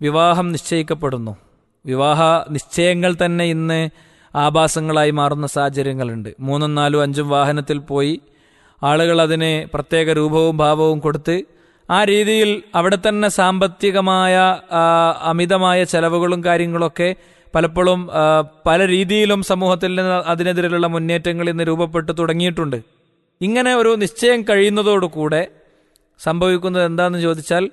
വിവാഹം നിശ്ചയിക്കപ്പെടുന്നു. വിവാഹ നിശ്ചയങ്ങൾ തന്നെ ഇന്ന് ആഭാസങ്ങളായി മാറുന്ന സാഹചര്യങ്ങളുണ്ട്. മൂന്നും നാലും അഞ്ചും വാഹനത്തിൽ പോയി ആളുകൾ അതിന് പ്രത്യേക രൂപവും ഭാവവും കൊടുത്ത് ആ രീതിയിൽ അവിടെ തന്നെ സാമ്പത്തികമായ അമിതമായ ചെലവുകളും കാര്യങ്ങളൊക്കെ പലപ്പോഴും പല രീതിയിലും സമൂഹത്തിൽ നിന്ന് അതിനെതിരെയുള്ള മുന്നേറ്റങ്ങൾ ഇന്ന് രൂപപ്പെട്ടു തുടങ്ങിയിട്ടുണ്ട്. ഇങ്ങനെ ഒരു നിശ്ചയം കഴിയുന്നതോടുകൂടെ സംഭവിക്കുന്നത് എന്താണെന്ന് ചോദിച്ചാൽ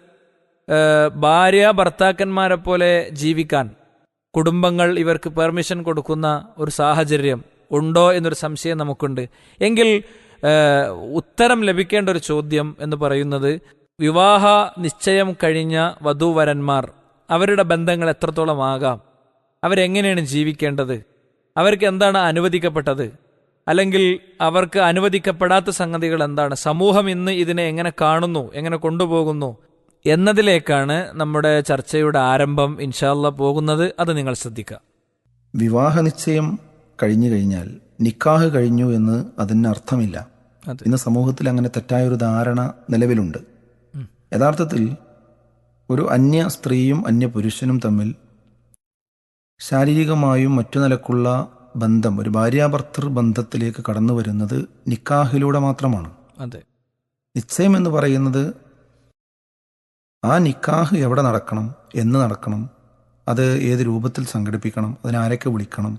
ഭാര്യ ഭർത്താക്കന്മാരെ പോലെ ജീവിക്കാൻ കുടുംബങ്ങൾ ഇവർക്ക് പെർമിഷൻ കൊടുക്കുന്ന ഒരു സാഹചര്യം ഉണ്ടോ എന്നൊരു സംശയം നമുക്കുണ്ട്. എങ്കിൽ ഉത്തരം ലഭിക്കേണ്ട ഒരു ചോദ്യം എന്ന് പറയുന്നത് വിവാഹ നിശ്ചയം കഴിഞ്ഞ വധൂവരന്മാർ അവരുടെ ബന്ധങ്ങൾ എത്രത്തോളം ആകാം? അവരെങ്ങനെയാണ് ജീവിക്കേണ്ടത്? അവർക്ക് എന്താണ് അനുവദിക്കപ്പെട്ടത്? അല്ലെങ്കിൽ അവർക്ക് അനുവദിക്കപ്പെടാത്ത സംഗതികൾ എന്താണ്? സമൂഹം ഇന്ന് ഇതിനെ എങ്ങനെ കാണുന്നു? എങ്ങനെ കൊണ്ടുപോകുന്നു? എന്നതിലേക്കാണ് നമ്മുടെ ചർച്ചയുടെ ആരംഭം ഇൻഷാല്ല പോകുന്നത്. അത് നിങ്ങൾ ശ്രദ്ധിക്കുക. വിവാഹ നിശ്ചയം കഴിഞ്ഞു കഴിഞ്ഞാൽ നിക്കാഹ് കഴിഞ്ഞു എന്ന് അതിന് അർത്ഥമില്ല. ഇന്ന് സമൂഹത്തിൽ അങ്ങനെ തെറ്റായൊരു ധാരണ നിലവിലുണ്ട്. യഥാർത്ഥത്തിൽ ഒരു അന്യ സ്ത്രീയും അന്യ പുരുഷനും തമ്മിൽ ശാരീരികമായും മറ്റു നിലക്കുള്ള ബന്ധം ഒരു ഭാര്യാഭർത്തൃ ബന്ധത്തിലേക്ക് കടന്നു വരുന്നത് നിക്കാഹിലൂടെ മാത്രമാണ്. അതെ. നിശ്ചയം എന്ന് പറയുന്നത് ആ നിക്കാഹ് എവിടെ നടക്കണം? എന്ന് നടക്കണം. അത് ഏത് രൂപത്തിൽ സംഘടിപ്പിക്കണം? അതിനാരൊക്കെ വിളിക്കണം?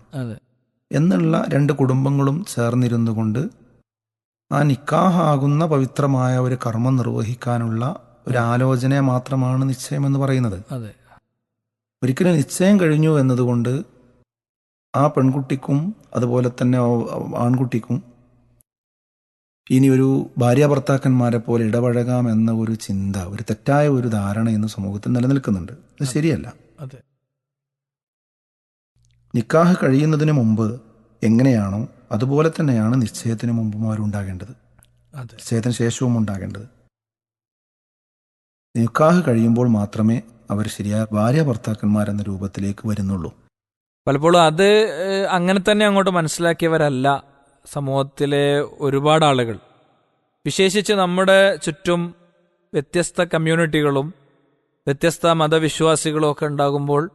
എന്നുള്ള രണ്ട് കുടുംബങ്ങളും ചേർന്നിരുന്നു കൊണ്ട് ആ നിക്കാഹാകുന്ന പവിത്രമായ ഒരു കർമ്മം നിർവഹിക്കാനുള്ള ഒരു ആലോചന മാത്രമാണ് നിശ്ചയം എന്ന് പറയുന്നത്. ഒരിക്കലും നിശ്ചയം കഴിഞ്ഞു എന്നതുകൊണ്ട് ആ പെൺകുട്ടിക്കും അതുപോലെ തന്നെ ആൺകുട്ടിക്കും ഇനി ഒരു ഭാര്യ ഭർത്താക്കന്മാരെ പോലെ ഇടപഴകാം എന്ന ഒരു ചിന്ത ഒരു തെറ്റായ ഒരു ധാരണ ഇന്ന് സമൂഹത്തിൽ നിലനിൽക്കുന്നുണ്ട്. അത്. ശരിയല്ല. അതെ. നിക്കാഹ് കഴിയുന്നതിന് മുമ്പ് എങ്ങനെയാണോ അതുപോലെ തന്നെയാണ് നിശ്ചയത്തിന് മുമ്പും അവരുണ്ടാകേണ്ടത്. അതെ. നിശ്ചയത്തിന് ശേഷവും ഉണ്ടാകേണ്ടത്. നിക്കാഹ് കഴിയുമ്പോൾ മാത്രമേ അവർ ശരിയായ ഭാര്യ ഭർത്താക്കന്മാരെന്ന രൂപത്തിലേക്ക് വരുന്നുള്ളൂ. പലപ്പോഴും അത് അങ്ങനെ തന്നെ അങ്ങോട്ട് മനസ്സിലാക്കിയവരല്ല. സമൂഹത്തിലെ ഒരുപാട് ആളുകൾ. വിശേഷിച്ച് നമ്മുടെ ചുറ്റും വ്യത്യസ്ത കമ്മ്യൂണിറ്റികളും വ്യത്യസ്ത മതവിശ്വാസികളും ഒക്കെ ഉണ്ടാകുമ്പോൾ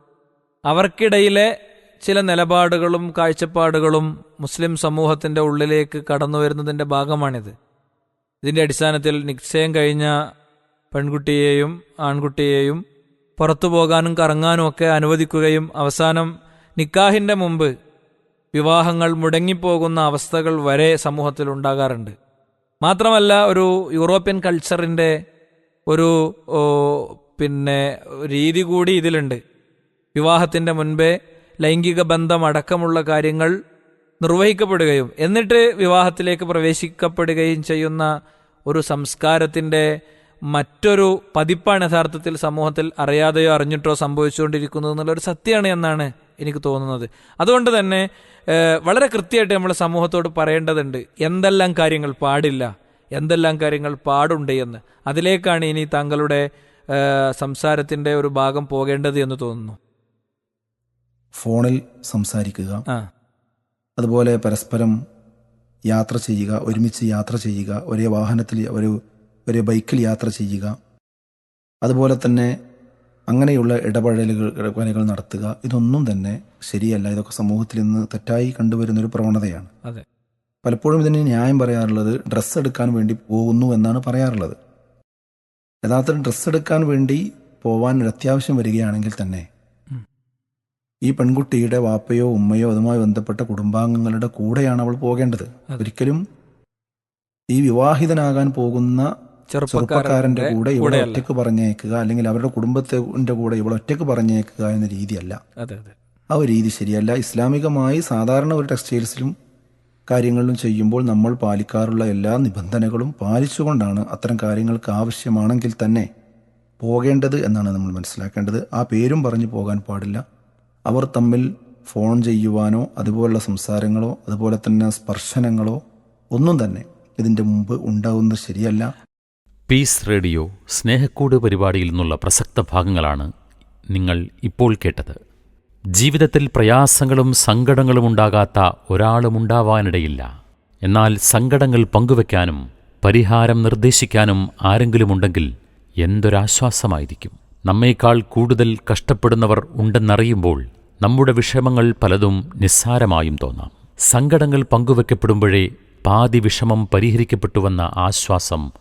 അവർക്കിടയിലെ ചില നിലപാടുകളും കാഴ്ചപ്പാടുകളും മുസ്ലിം സമൂഹത്തിന്റെ ഉള്ളിലേക്ക് കടന്നു വരുന്നതിന്റെ ഭാഗമാണിത്. ഇതിന്റെ അടിസ്ഥാനത്തിൽ നിശ്ചയം കഴിഞ്ഞ പെൺകുട്ടിയെയും ആൺകുട്ടിയെയും പുറത്തു പോകാനും കറങ്ങാനും ഒക്കെ അനുവദിക്കുകയും അവസാനം നിക്കാഹിന്റെ മുമ്പ് വിവാഹങ്ങൾ മുടങ്ങിപ്പോകുന്ന അവസ്ഥകൾ വരെ സമൂഹത്തിൽ ഉണ്ടാകാറുണ്ട്. മാത്രമല്ല ഒരു യൂറോപ്യൻ കൾച്ചറിന്റെ ഒരു പിന്നെ രീതി കൂടി ഇതിലുണ്ട്. വിവാഹത്തിന്റെ മുൻപേ ലൈംഗിക ബന്ധം അടക്കമുള്ള കാര്യങ്ങൾ നിർവഹിക്കപ്പെടുകയും എന്നിട്ട് വിവാഹത്തിലേക്ക് പ്രവേശിക്കപ്പെടുകയും ചെയ്യുന്ന ഒരു സംസ്കാരത്തിന്റെ മറ്റൊരു പതിപ്പാണ് യഥാർത്ഥത്തിൽ സമൂഹത്തിൽ അറിയാതെയോ അറിഞ്ഞിട്ടോ സംഭവിച്ചുകൊണ്ടിരിക്കുന്നത് എന്നുള്ളൊരു സത്യമാണ് എന്നാണ് എനിക്ക് തോന്നുന്നത്. അതുകൊണ്ട് തന്നെ വളരെ കൃത്യമായിട്ട് നമ്മൾ സമൂഹത്തോട് പറയേണ്ടതുണ്ട് എന്തെല്ലാം കാര്യങ്ങൾ പാടില്ല എന്തെല്ലാം കാര്യങ്ങൾ പാടുണ്ട് എന്ന്. അതിലേക്കാണ് ഇനി താങ്കളുടെ സംസാരത്തിന്റെ സംസാരത്തിന്റെ ഒരു ഭാഗം പോകേണ്ടത് എന്ന് തോന്നുന്നു. ഫോണിൽ സംസാരിക്കുക. ആ. അതുപോലെ പരസ്പരം യാത്ര ചെയ്യുക ഒരുമിച്ച് യാത്ര ചെയ്യുക ഒരേ വാഹനത്തിൽ ഒരു ഒരേ ബൈക്കിൽ യാത്ര ചെയ്യുക. അതുപോലെ തന്നെ അങ്ങനെയുള്ള ഇടപഴലുകൾ ഇടപെടലുകൾ നടത്തുക. ഇതൊന്നും തന്നെ ശരിയല്ല. ഇതൊക്കെ സമൂഹത്തിൽ നിന്ന് തെറ്റായി കണ്ടുവരുന്നൊരു പ്രവണതയാണ്. അതെ. പലപ്പോഴും ഇതിന് ന്യായം പറയാറുള്ളത് ഡ്രസ്സ് എടുക്കാൻ വേണ്ടി പോകുന്നു എന്നാണ് പറയാറുള്ളത്. യഥാർത്ഥത്തിൽ ഡ്രസ്സ് എടുക്കാൻ വേണ്ടി പോവാൻ ഒരു അത്യാവശ്യം വരികയാണെങ്കിൽ തന്നെ ഈ പെൺകുട്ടിയുടെ വാപ്പയോ ഉമ്മയോ അതുമായി ബന്ധപ്പെട്ട കുടുംബാംഗങ്ങളുടെ കൂടെയാണ് അവൾ പോകേണ്ടത്. ഒരിക്കലും ഈ വിവാഹിതനാകാൻ പോകുന്ന ചെറുപ്പക്കാരന്റെ കൂടെ ഇവിടെ. ഒറ്റയ്ക്ക് പറഞ്ഞേക്കുക അല്ലെങ്കിൽ അവരുടെ കുടുംബത്തിന്റെ കൂടെ ഇവിടെ ഒറ്റയ്ക്ക് പറഞ്ഞേക്കുക എന്ന രീതിയല്ല. ആ ഒരു രീതി ശരിയല്ല. ഇസ്ലാമികമായി സാധാരണ ഒരു ടെക്സ്റ്റൈൽസിലും കാര്യങ്ങളിലും ചെയ്യുമ്പോൾ നമ്മൾ പാലിക്കാറുള്ള എല്ലാ നിബന്ധനകളും പാലിച്ചുകൊണ്ടാണ് അത്തരം കാര്യങ്ങൾക്ക് ആവശ്യമാണെങ്കിൽ തന്നെ പോകേണ്ടത് എന്നാണ് നമ്മൾ മനസ്സിലാക്കേണ്ടത്. ആ പേരും പറഞ്ഞു പോകാൻ പാടില്ല. അവർ തമ്മിൽ ഫോൺ ചെയ്യുവാനോ അതുപോലുള്ള സംസാരങ്ങളോ അതുപോലെ തന്നെ സ്പർശനങ്ങളോ ഒന്നും തന്നെ ഇതിന്റെ മുമ്പ് ഉണ്ടാവുന്നത് ശരിയല്ല. പീസ് റേഡിയോ സ്നേഹക്കൂട് പരിപാടിയിൽ നിന്നുള്ള പ്രസക്ത ഭാഗങ്ങളാണ് നിങ്ങൾ ഇപ്പോൾ കേട്ടത്. ജീവിതത്തിൽ പ്രയാസങ്ങളും സങ്കടങ്ങളും ഉണ്ടാകാത്ത ഒരാളും ഒരാളുമുണ്ടാവാനിടയില്ല എന്നാൽ സങ്കടങ്ങൾ പങ്കുവെക്കാനും പരിഹാരം നിർദ്ദേശിക്കാനും ആരെങ്കിലുമുണ്ടെങ്കിൽ എന്തൊരാശ്വാസമായിരിക്കും? നമ്മേക്കാൾ കൂടുതൽ കഷ്ടപ്പെടുന്നവർ ഉണ്ടെന്നറിയുമ്പോൾ നമ്മുടെ വിഷമങ്ങൾ പലതും നിസ്സാരമായും തോന്നാം. സങ്കടങ്ങൾ പങ്കുവെക്കപ്പെടുമ്പോഴേ പാതി വിഷമം പരിഹരിക്കപ്പെട്ടുവെന്ന ആശ്വാസം